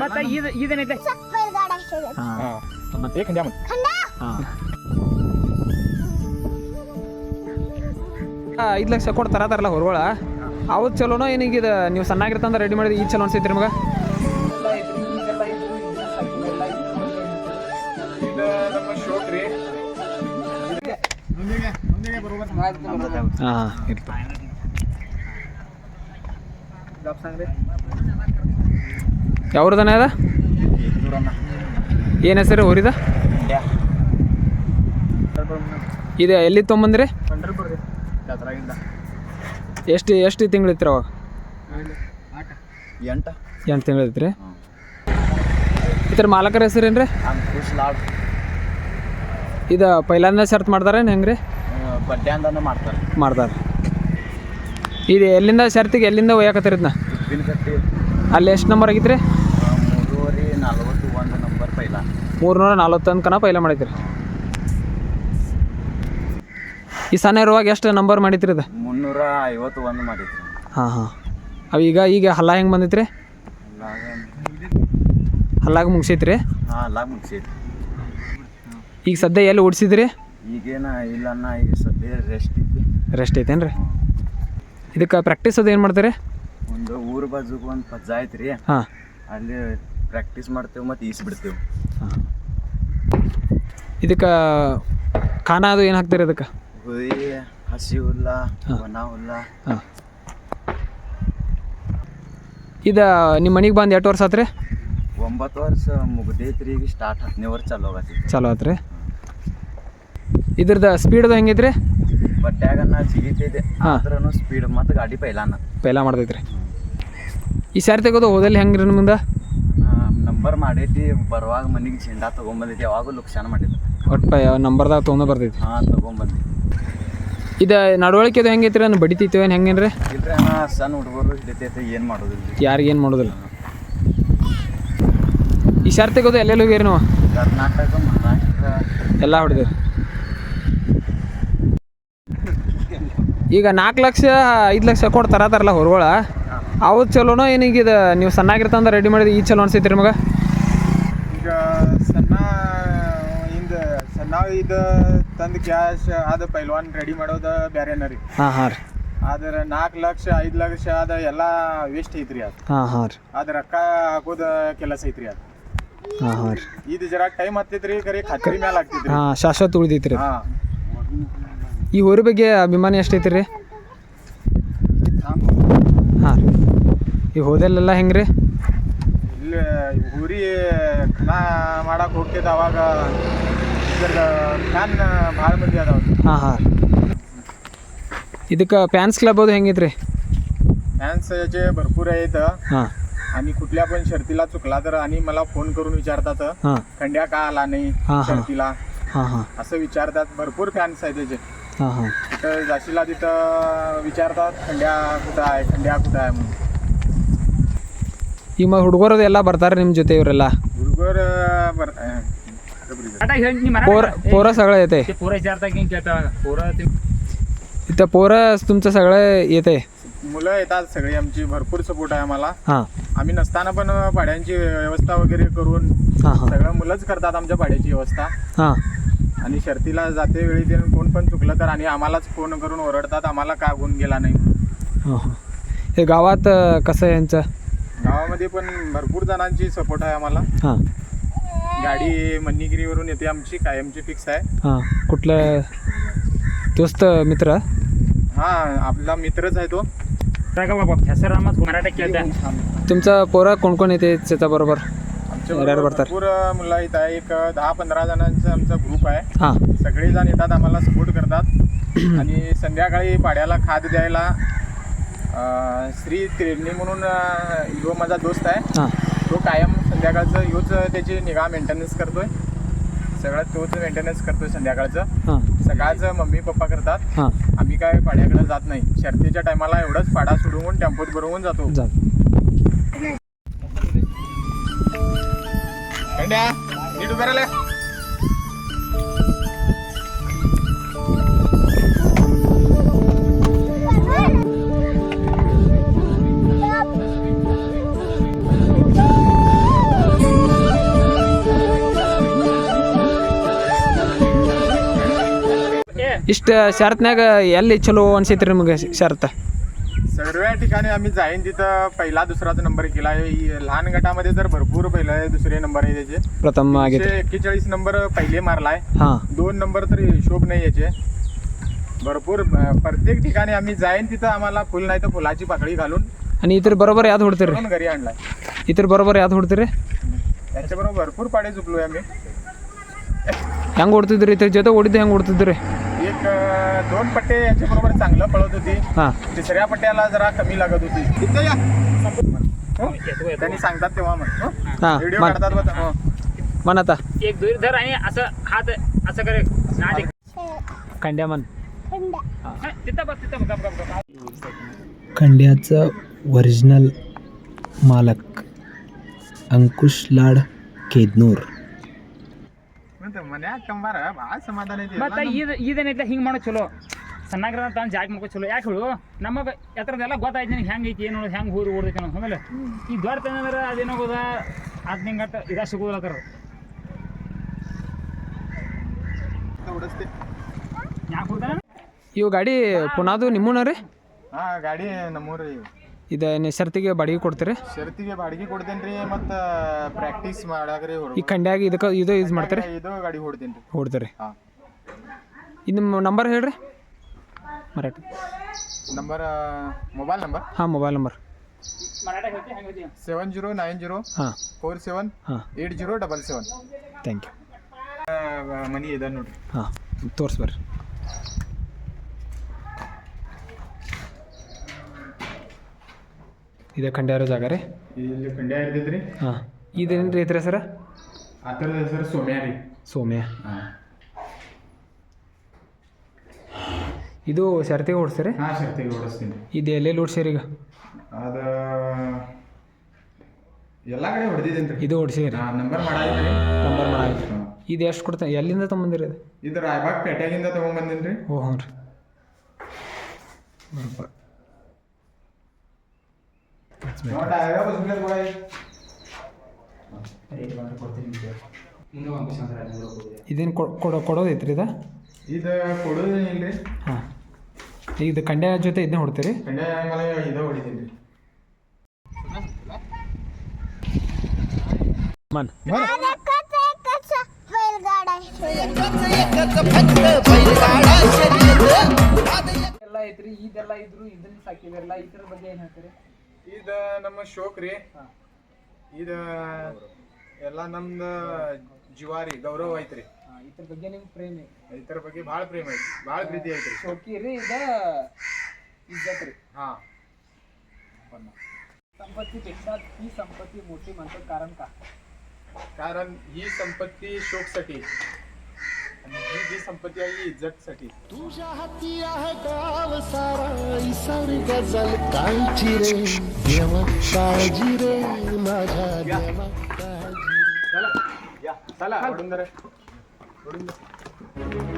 ಮತ್ತೆ ಇದು ಇದೇನೈತೆ? ಮತ್ತೆ? ಖಂಡ್ಯಾಮ ಐದು ಲಕ್ಷ ಕೊಡ್ತಾರ ತರತಾರಲ್ಲ ಹೊರಗೊಳ. ಅವ್ರು ಚಲೋನೋ ಏನಿಗಿದೆ ನೀವು ಸಣ್ಣಾಗಿರ್ತಂದ್ರೆ ರೆಡಿ ಮಾಡಿದ ಈ ಚಲೋ ಅನ್ಸೈತಿ ನಿಮಗೆ? ಹಾ ಇರ್ತಾ ರೀ ಸಂಗ್ರಿ ಯಾವ್ರದನ ಅದ? ಏನು ಹೆಸರು ಊರಿದ? ಇದು ಎಲ್ಲಿ ತೊಗೊಂಬಂದ್ರಿ? ರೀ ಜಾತ್ರಾಗಿಂದ ಎಷ್ಟು ಎಷ್ಟು ತಿಂಗಳು ಇತ್ತು ಅವಾಗ? ಎಂಟ. ಎಂಟು ತಿಂಗಳು ಐತ್ರಿ ಇದ್ರ ಮಾಲಕರ ಹೆಸರೇನು ರೀ ಇದು ಪೈಲಾಂದ ಸರ್ತ್ ಮಾಡ್ತಾರೇನು ಹೆಂಗೆ ರೀ ಮಾಡ್ತಾರೆ. ಮಾಡ್ತಾರೆ ಇದು ಎಲ್ಲಿಂದ ಶರ್ತಿಗೆ ಎಲ್ಲಿಂದ ಒಯ್ಯಾಕತ್ತೀರಿ ಇದನ್ನ ಉಪ್ಪಿನ ಕಟ್ಟಿ ಅಲ್ಲಿ ಎಷ್ಟು ನಂಬರ್ ಆಗಿತ್ತು ರೀ ಮೂರುವರೆ ನಲ್ವತ್ತು ಒಂದು ನಂಬರ್ ಪೈಲ. ಮೂರ್ನೂರ ನಲ್ವತ್ತೊಂದು ಕನ ಪೈಲ ಮಾಡಿದ್ರಿ. ಈ ಸಣ್ಣ ಇರುವಾಗ ಎಷ್ಟು ನಂಬರ್ ಮಾಡಿದ್ರಿ ಇದು? ಮುನ್ನೂರ ಐವತ್ತು ಒಂದು ಮಾಡಿದ್ರಿ. ಹಾಂ ಹಾಂ. ಅವು ಈಗ ಈಗ ಹಲ್ಲ ಹೆಂಗೆ ಬಂದೈತ್ರಿ? ಹಲ್ಲಾಗ ಮುಗಿಸೈತ್ರಿ? ಹಾಂ ಎಲ್ಲ ಮುಗಿಸೈತಿ ಈಗ ಸದ್ಯ ಎಲ್ಲಿ ಓಡಿಸಿದ್ರಿ ಈಗೇನ ಇಲ್ಲನ್ನ ಈಗ ಸದ್ಯ ರೆಸ್ಟ್ ಐತಿ ರೆಸ್ಟ್ ಐತೇನ್ರಿ? ಇದಕ್ಕೆ ಪ್ರಾಕ್ಟೀಸ್ ಅದು ಏನು ಮಾಡ್ತೀರಿ? ಒಂದು ಊರ ಬಾಜುಗೆ ಒಂದು ಪಜ್ಜ ಐತ್ರಿ. ಹಾಂ. ಅಲ್ಲಿ ಪ್ರಾಕ್ಟೀಸ್ ಮಾಡ್ತೇವೆ ಮತ್ತು ಈಸ್ ಬಿಡ್ತೇವೆ ಇದಕ್ಕೆ ಖಾನ ಅದು ಏನು ಹಾಕ್ತೀರಿ ಅದಕ್ಕೆ ಹುಯಿ ಹಸಿ ಹುಲ್ಲ ಒಣ ಹುಲ್ಲ. ಹಾಂ. ಇದು ನಿಮ್ಮ ಮನೆಗೆ ಬಂದು ಎಷ್ಟು ವರ್ಷ ಆತ್ರಿ? ಒಂಬತ್ತು ವರ್ಷ ಮುಗ್ದೈತ್ರಿ ಈಗ ಸ್ಟಾರ್ಟ್ ಹತ್ತನೇ ವರ್ಷ ಚಾಲು ಆಗತ್ತೆ ಚಲೋ ಆತ್ರಿ. ಇದ್ರದ್ದು ಸ್ಪೀಡ್ದು ಹೆಂಗೈತ್ರಿ? ಬಡ್ಡ್ಯಾಗ ನಾ ಜಿಗಿತೈತೆ ಹಾ. ಆದ್ರೂ ಸ್ಪೀಡ್ ಮತ್ತು ಗಾಡಿ ಪೈಲಾನ. ಪೈಲ ಮಾಡ್ತೈತ್ರಿ. ಈ ಸಾರಿ ತೆಗೋದು ಹೋದಲ್ಲಿ ಹೆಂಗ್ರಿ ರೀ ನಿಮ್ದು ನಂಬರ್ ಮಾಡೈತಿ ಬರುವಾಗ ಮನೆಗೆ ಚಿಂಡಾ ತೊಗೊಂಬಂದೈತಿ ಯಾವಾಗೂ ಲುಕ್ಸಾನ ಮಾಡಿದ್ರು ಒಟ್ಟು ಪೈ ನಂಬರ್ದಾಗ ತೊಗೊಂಡು ಬರ್ತೈತಿ ಹಾಂ ತೊಗೊಂಬಂದಿ ಇದು ನಡವಳಿಕೆ ಅದು ಹೆಂಗೈತ್ರಿ ನಾನು ಬಡಿತೈತೆ ಏನು ಹೆಂಗೇನು ರೀ ಇಲ್ರಿ ಅಣ್ಣ ಸಣ್ಣ ಹುಡುಗರು ಹಿಡಿತೈತೆ ಏನು ಮಾಡೋದಿಲ್ಲ. ಯಾರಿಗೇನು ಮಾಡೋದಿಲ್ಲ. ಈ ಸಾರಿ ತೆಗೋದು ಎಲ್ಲೆಲ್ಲಿ ಹೋಗ್ಯಾರಿ ನೀವು? ಕರ್ನಾಟಕ ಮಹಾರಾಷ್ಟ್ರ. ಎಲ್ಲ ಹೊಡೆದಿರಿ. ಈಗ ನಾಲ್ಕು ಲಕ್ಷ ಐದು ಲಕ್ಷ ಕೊಟ್ಟು ತರತಾರಲ್ಲ ಹೊರಗೊಳ. ಅವು ಚಲೋನೋ ಏನೀಗ ಇದು? ನೀವು ಸಣ್ಣಾಗಿರ್ತಂದ ರೆಡಿ ಮಾಡಿದ ಈ ಚಲೋ ಅನ್ಸೈತ್ರಿ ನಿಮಗೆ? ಈಗ ಸಣ್ಣ ಇಂದ ಸಣ್ಣ ಇದು ತಂದು ಕ್ಯಾಶ್ ಅದು ಪೈಲ್ವಾನ್ ರೆಡಿ ಮಾಡೋದು ಬೇರೆನ ರೀ. ಹಾಂ ಹಾಂ ರೀ. ಆದ್ರೆ ನಾಲ್ಕು ಲಕ್ಷ ಐದು ಲಕ್ಷ ಅದ ಎಲ್ಲ ವೇಸ್ಟ್ ಐತ್ರಿ ಅದು. ಹಾಂ ಹಾಂ ರೀ. ಅದು ರೊಕ್ಕ ಹಾಕೋದ ಕೆಲಸ ಐತ್ರಿ ಅದು. ಹಾಂ ಹಾಂ ರೀ. ಇದು ಜರ ಟೈಮ್ ಹತ್ತೈತ್ರಿ ಕರೆ ಖಾತ್ರಿ ಮೇಲೆ ಆಗ್ತೈತ್ರಿ. ಹಾಂ ಶಾಶ್ವತ ಉಳಿದೈತ್ರಿ. ಹಾ. ಈ ಊರ ಬಗ್ಗೆ ಅಭಿಮಾನಿ ಎಷ್ಟೈತಿ ರೀ ಹಾಂ ರೀ ಈ ಹೋದಲ್ಲೆಲ್ಲ ಹೆಂಗೆ ರೀ ಇಲ್ಲಿ ಊರಿ ಕನ ಮಾಡಕ್ ಹೋಗ್ತಿದ್ದ ಅವಾಗ ಇದ್ರದ ಫ್ಯಾನ್ ಭಾಳ ಮಂದಿ ಅದಾವ ಹಾಂ ಹಾಂ ಇದಕ್ಕೆ ಫ್ಯಾನ್ಸ್ क्लब ಅದು ಹೆಂಗೈತ್ರಿ फॅन्स जे भरपूर आहेत हां आणि कुठल्या पण शर्तीला चुकला तर आणि मला फोन करून विचारतात हां खंड्या का आला नाही हा, हा. शर्तीला हां हां असं विचारतात भरपूर फॅन्स आहेत त्याचे हां हां तिथं जाशीला तिथं विचारतात खंड्या कुठं आहे खंड्या कुठं आहे म्हणून ಈಗ ಮ ಹುಡುಗರದು ಎಲ್ಲ ಬರ್ತಾರೆ ನಿಮ್ಮ ಜೊತೆ ಇವರೆಲ್ಲ ಹುಡುಗರ बर अं, पोर पोरं सगळं येते ते पोरं विचारता की पोरं इथं पोरं तुमचं सगळं येते मुलं येतात सगळी आमची भरपूर सपोर्ट आहे आम्हाला हां आम्ही नसताना पण पाड्यांची व्यवस्था वगैरे करून हां हां सगळं मुलंच करतात आमच्या पाड्याची व्यवस्था हां आणि शर्तीला जाते वेळी ते कोण पण चुकलं तर आणि आम्हालाच फोन करून ओरडतात आम्हाला का गुण गेला नाही. हां हां. हे गावात अं, कसं आहे यांचं? गावामध्ये पण भरपूर जणांची सपोर्ट आहे आम्हाला. हां. गाडी मन्नीगिरीवरून येते आमची कायमची फिक्स आहे. हां. कुठलं दोस्त मित्र? हा आपला मित्रच आहे तो. तुमचं पोरं कोण कोण येते त्याच्याबरोबर? तर. भरपूर मुलं येत आहे एक दहा पंधरा जणांचा आमचा ग्रुप आहे. हां. सगळेजण येतात आम्हाला सपोर्ट करतात. आणि संध्याकाळी पाड्याला खाद द्यायला अं, श्री त्रिरणी म्हणून अं, जो माझा दोस्त आहे. हां. तो कायम संध्याकाळचं ह्योच त्याची निगा मेंटेनन्स करतोय. सगळं तोच मेंटेनन्स करतोय संध्याकाळचं. हां. सकाळचं मम्मी पप्पा करतात. हां. आम्ही काय पाड्याकडे जात नाही. शर्तीच्या टायमाला एवढंच पाडा सोडवून टेम्पोत भरवून जातो. जा ಇಷ್ಟ ಇಡು ಬರಲ್ಲ ಇಷ್ಟು ಶರತ್ನಾಗ ಎಲ್ಲಿ ಚಲೋ ಅನ್ಸೈತ್ರಿ ನಿಮಗೆ ಶರತ್? सर्व ठिकाणी आम्ही जाईन तिथं पहिला दुसराचा नंबर केला आहे ही लहान गटामध्ये तर भरपूर पहिला आहे दुसरे नंबर आहे त्याचे प्रथम ಆಗೈತೆ एकशे एक्केचाळीस नंबर पहिले मारलाय हां दोन नंबर तर हिशोब नाही याचे भरपूर अं, प्रत्येक ठिकाणी आम्ही जाईन तिथं आम्हाला फुल नाही तर फुलाची पाकळी घालून आणि इतर बरोबर याद ಹೊಡ್ತೀರಿ करून घरी आणलाय ಇತರ ಬರೋಬ್ಬರ ಯಾವ್ದು ಹೊಡ್ತೀರಿ त्याच्याबरोबर भरपूर पाडे चुकलोय आम्ही ಹೆಂಗೆ ಹೊಡ್ತಿದ್ರಿ ಇದ್ರ ಜೊತೆ ಹೊಡಿದ್ದು ಹೆಂಗೆ ಹೊಡ್ತಿದ್ರಿ एक अं, दोन पट्टे याच्याबरोबर चांगलं पळत होती. हां. तिसऱ्या पट्ट्याला जरा कमी लागत होती. इथं या. हं? त्यांनी सांगतात तेव्हा हं? हां व्हिडिओ काढतात बघा. हं. मन आता. एक दोरी धर आणि असं हात असं करे. खंड्या मन तिथं बघ बघ खंड्याचं ओरिजिनल मालक अंकुश लाड केदनूर. ಸಮಾಧಾನ ಐತಿ ಮತ್ತೆ ಇದೇ ಇದೇನೈತೆ ಹಿಂಗ್ ಮಾಡೋ ಚಲೋ. ಸಣ್ಣಗ್ರ ತಾನು ಜಾಗ ಮಾಡ್ಕೋ ಚಲೋ. ಯಾಕೆ ಹೇಳು? ನಮಗ ಎತ್ತರದೆಲ್ಲ ಗೊತ್ತಾಯ್ತು ನನಗೆ ಹೆಂಗ್ ಐತಿ ಏನು ಹೆಂಗ್ ಊರು ಓಡ್ದೈತೆ ಅಂತ ಆಮೇಲೆ ಈ ದೊಡ್ಡ ತಂದ್ರೆ ಅದೇನಾಗೋದ ಆತ್ ಗಂಟೆ ಇದ ಸಿಗೋದಲ್ಲ ಇವು ಗಾಡಿ ಪುನಾದು ನಿಮ್ಮೂನ ರೀ? ಹಾ ಗಾಡಿ ನಮ್ಮೂರು ಇದು ನೀವು ಶರ್ತಿಗೆ ಬಾಡಿಗೆ ಕೊಡ್ತೀರಿ? ಶರ್ತಿಗೆ ಬಾಡಿಗೆ ಕೊಡ್ತೇನ್ರಿ ಮತ್ತು ಪ್ರಾಕ್ಟೀಸ್ ಮಾಡಾಗ್ರಿ ಈ ಖಂಡ್ಯಾಗ ಇದಕ್ಕೆ ಇದು ಯೂಸ್ ಮಾಡ್ತೀರಿ? ಇದು ಗಾಡಿ ರೀ ಹೊಡ್ತೀರಿ. ಹಾಂ. ಇದು ನಿಮ್ಮ ನಂಬರ್ ಹೇಳ್ರಿ. ಮರಾಠಿ. ನಂಬರ್ ಮೊಬೈಲ್ ನಂಬರ್ ಹಾಂ mobile number seven zero nine zero ಹಾಂ. ಫೋರ್ ಸೆವೆನ್ ಹಾಂ. Eight zero double seven thank you money ಇದೆ ನೋಡಿರಿ. ಹಾಂ ತೋರ್ಸಿ ಇದೇ ಖಂಡ್ಯ ಇರೋ ಜಾಗ ರೀ? ಇಲ್ಲಿ ಖಂಡ್ಯ ಇರ್ತೈತ್ರಿ ಹಾಂ. ಇದೇನು ರೀ ಐತ್ರಿ ಸರ ಆ ಥರದ ಸರ ಸೋಮ್ಯ ರೀ. ಸೋಮ್ಯ. ಹಾಂ. ಇದು ಶರ್ತಿಗೆ ಓಡಿಸ್ತೀರಿ? ಹಾಂ ಶರ್ತಿಗೆ ಓಡಿಸ್ತೀನಿ. ಇದು ಎಲ್ಲೆಲ್ಲಿ ಓಡಿಸಿರಿ ಈಗ? ಅದ ಎಲ್ಲ ಕಡೆ ಹೊಡೆದಿದ್ದೀನಿ ರೀ. ಇದು ಓಡಿಸಿರಿ ಹಾಂ ನಂಬರ್ ಮಾಡಾಯ್ತು ನಂಬರ್ ಮಾಡಿ ಇದು ಎಷ್ಟು ಕೊಡ್ತೀನಿ? ಎಲ್ಲಿಂದ ತೊಗೊಂಬಂದಿರಿ ಅದು ಇದು ರಾಯಬಾಗ್ ಪೇಟೆಗಿಂದ ತೊಗೊಂಬಂದಿನಿ ರೀ. ಓ ಹ್ಞೂ ರೀ. ನೋಡ ಯಾವ ಬಸ್ಬಿಡೋದು ಕೂಡ ಇದೇನು ಕೊಡೋ ಕೊಡೋದೈತ್ರಿ ಇದು? ಇದು ಕೊಡೋದೇನಿಲ್ಲ ರೀ ಹಾಂ. ಇದು ಖಂಡ್ಯ ಜೊತೆ ಇದನ್ನ ಹೊಡ್ತೀರಿ? ಖಂಡ್ಯ ಆಮೇಲೆ ಇದು ಹೊಡಿತೀನಿ. ರೀ ಮನ್ ಎಲ್ಲ ಐತ್ರಿ ಇದೆಲ್ಲ ಇದ್ರು ಇದನ್ನ ಸಾಕಿವೆಲ್ಲ ಇದ್ರ ಬಗ್ಗೆ ಏನು ಹೇಳ್ತೀರಿ? ಇದು ನಮ್ಮ ಶೋಕ್ ರೀ ಇದು ಎಲ್ಲ ನಮ್ದು ಜೀವ ರೀ ಗೌರವ ಐತ್ರಿ ಇದ್ರ ಬಗ್ಗೆ ನಿಮ್ಗೆ ಪ್ರೇಮಿ ಇದ್ರ ಬಗ್ಗೆ ಭಾಳ ಪ್ರೇಮ ಐತಿ ಭಾಳ ಪ್ರೀತಿ ಐತ್ರಿ ಶೋಕಿ ರೀ ಇದ इज्जत ರೀ हां संपत्तीपेक्षा ही संपत्ती मोठी म्हणतात कारण का कारण ही संपत्ती शोकसाठी आणि ही जी संपत्ती आहे ही इज्जतसाठी. तुझ्या हाती आहे गाव सारा सारी गजल काळजी रे. देवा काळजी रे माझ्या देवा काळजी चला. या. चला ओढून धरा. ओढून धरा.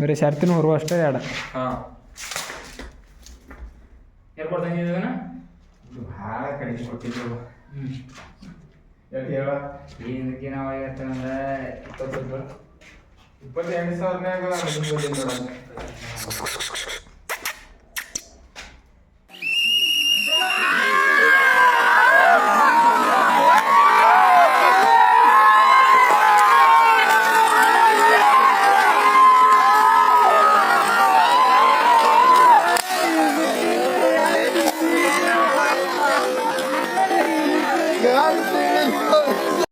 ಬರೀ ಶರ್ತಿನ ಹೊರುವ ಅಷ್ಟೇ ಎರಡ. ಹಾಂ. ತಂದಿದ್ದಾನ ಇದು ಭಾಳ ಕಳಿಸ್ಕೊಟ್ಟಿದ್ದೆವು ಯಾಕೆ ಹೇಳ? ಏನಕ್ಕೆ ನಾವು ಆಗಿರ್ತಂದ್ರೆ ಇಪ್ಪತ್ತು ಇಪ್ಪತ್ತೆಂಟು ಸಾವಿರನ್ಯಾಗ